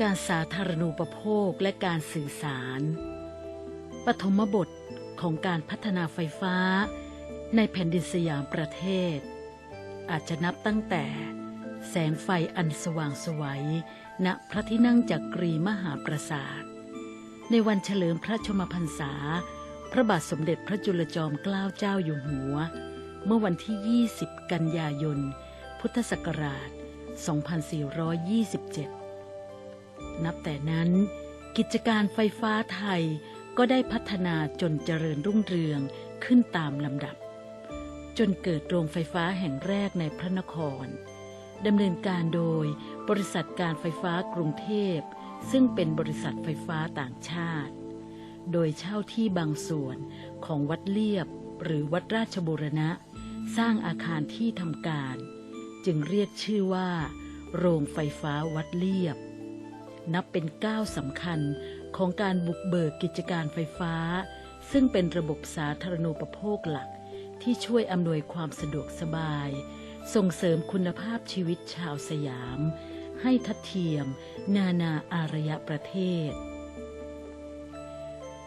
การสาธารณูปโภคและการสื่อสาร ปฐมบทของการพัฒนาไฟฟ้า ในแผ่นดินสยามประเทศ อาจจะนับตั้งแต่ แสงไฟอันสว่างสวัยณพระที่นั่งจักรีมหาปราสาท ในวันเฉลิมพระชมพรรษา พระบาทสมเด็จพระจุลจอมเกล้าเจ้าอยู่หัว เมื่อวันที่ 20 กันยายน พุทธศักราช 2427 นับแต่นั้น กิจการไฟฟ้าไทยก็ได้พัฒนาจนเจริญรุ่งเรืองขึ้นตามลำดับ จนเกิดโรงไฟฟ้าแห่งแรกในพระนครดำเนินการโดยบริษัทการไฟฟ้ากรุงเทพ ซึ่งเป็นบริษัทไฟฟ้าต่างชาติ โดยเช่าที่บางส่วนของวัดเลียบหรือวัดราชบูรณะ สร้างอาคารที่ทำการ จึงเรียกชื่อว่า โรงไฟฟ้าวัดเลียบ นับเป็นก้าวสำคัญของการบุกเบิกกิจการไฟฟ้า ซึ่งเป็นระบบสาธารณูปโภคหลัก ที่ช่วยอำนวยความสะดวกสบาย ส่งเสริมคุณภาพชีวิตชาวสยาม ให้ทัดเทียม นานาอารยประเทศ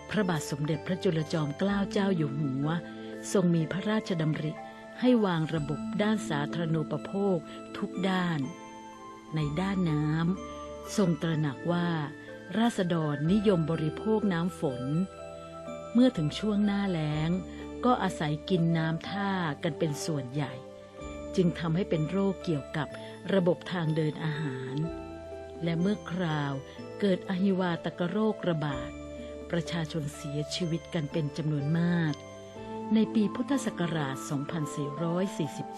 พระบาทสมเด็จพระจุลจอมเกล้าเจ้าอยู่หัว ทรงมีพระราชดำริให้วางระบบด้านสาธารณูปโภคทุกด้าน ในด้านน้ำ ทรงตระหนักว่า ราษฎรนิยมบริโภคน้ำฝน เมื่อถึงช่วงหน้าแล้ง ก็อาศัยกินน้ำท่ากันเป็นส่วนใหญ่ จึงทำให้เป็นโรคเกี่ยวกับระบบทางเดินอาหาร และเมื่อคราวเกิดอหิวาตกโรคระบาด ประชาชนเสียชีวิตกันเป็นจำนวนมาก ในปีพุทธศักราช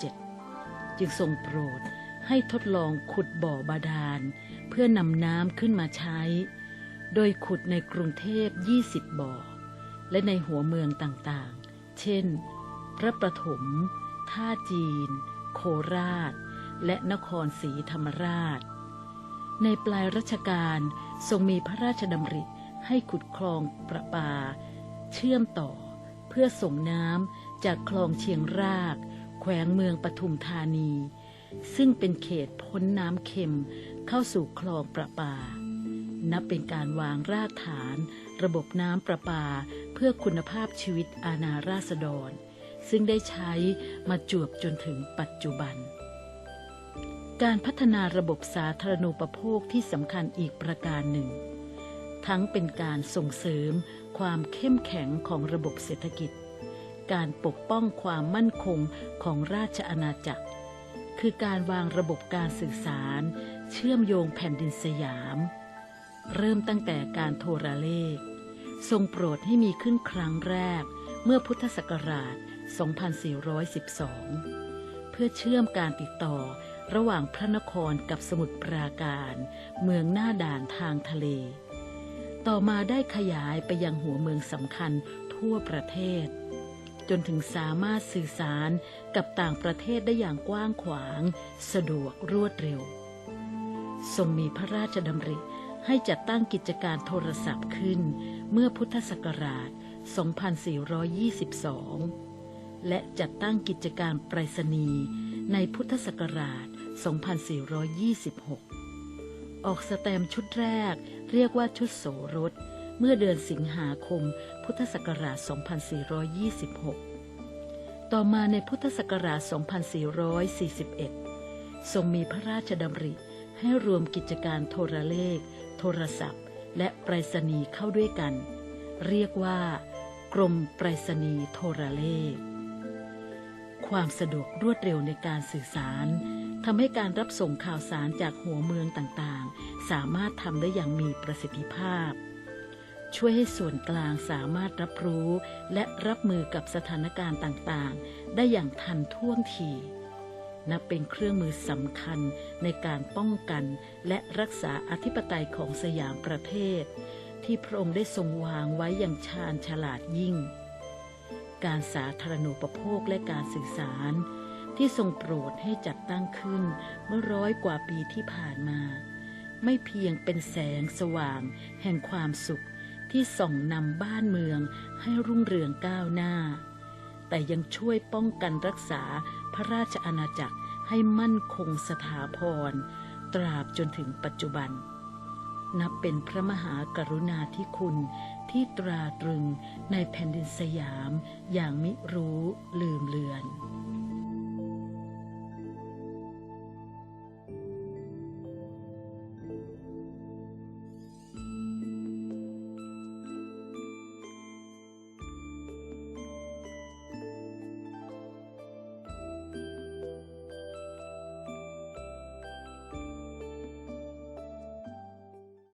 2447 จึงทรงโปรด ให้ทดลองขุดบ่อบาดาล เพื่อนำน้ำขึ้นมาใช้ โดยขุดในกรุงเทพ 20 บ่อ และในหัวเมืองต่างๆ เช่น พระประถม ท่าจีน โคราช และนครศรีธรรมราช ในปลายรัชกาลทรงมีพระราชดำริให้ขุดคลองประปา เชื่อมต่อเพื่อส่งน้ำจากคลองเชียงราก แขวงเมืองปทุมธานี ซึ่งเป็นเขตพ้นน้ำเค็มเข้าสู่คลองประปา นับเป็นการวางรากฐาน ระบบน้ำประปาเพื่อคุณภาพชีวิตอาณาราษฎร ซึ่งได้ใช้มาจวบจนถึงปัจจุบัน การพัฒนาระบบสาธารณูปโภคที่สำคัญอีกประการหนึ่ง ทั้งเป็นการส่งเสริมความเข้มแข็งของระบบเศรษฐกิจ การปกป้องความมั่นคงของราชอาณาจักร คือการวางระบบการสื่อสาร เชื่อมโยงแผ่นดินสยาม เริ่มตั้งแต่การโทรเลข ทรงโปรดให้มีขึ้นครั้งแรกเมื่อพุทธศักราช 2412 เพื่อเชื่อมการติดต่อระหว่างพระนครกับสมุทรปราการ เมืองหน้าด่านทางทะเล ต่อมาได้ขยายไปยังหัวเมืองสำคัญทั่วประเทศ จนถึงสามารถสื่อสารกับต่างประเทศได้อย่างกว้างขวาง สะดวกรวดเร็ว ทรงมีพระราชดำริให้จัดตั้งกิจการโทรศัพท์ขึ้น เมื่อพุทธศักราช 2422 และจัดตั้งกิจการไปรษณีย์ในพุทธศักราช 2426 ออกสแตมชุดแรกเรียกว่าชุดโสรส เมื่อเดือนสิงหาคม พุทธศักราช 2426 ต่อมาในพุทธศักราช 2441 ทรงมีพระราชดำริให้รวมกิจการโทรเลข โทรศัพท์ และไปรษณีย์เข้าด้วยกัน เรียกว่า กรมไปรษณีย์โทรเลข ความสะดวกรวดเร็วในการสื่อสารทำให้การรับส่งข่าวสารจากหัวเมืองต่างๆ สามารถทำได้อย่างมีประสิทธิภาพ ช่วยให้ส่วนกลางสามารถรับรู้ และรับมือกับสถานการณ์ต่างๆ ได้อย่างทันท่วงทีนับเป็นเครื่องมือสำคัญในการป้องกันและรักษาอธิปไตยของสยามประเทศ ที่พระองค์ได้ทรงวางไว้อย่างชาญฉลาดยิ่ง การสาธารณูปโภคและการสื่อสาร ที่ทรงโปรดให้จัดตั้งขึ้นเมื่อร้อยกว่าปีที่ผ่านมา ไม่เพียงเป็นแสงสว่างแห่งความสุข ที่ส่องนำบ้านเมืองให้รุ่งเรืองก้าวหน้า แต่ยังช่วยป้องกันรักษาพระราชอาณาจักรให้มั่นคงสถาพร ตราบจนถึงปัจจุบัน นับเป็นพระมหากรุณาธิคุณที่ตราตรึงในแผ่นดินสยามอย่างมิรู้ลืมเลือน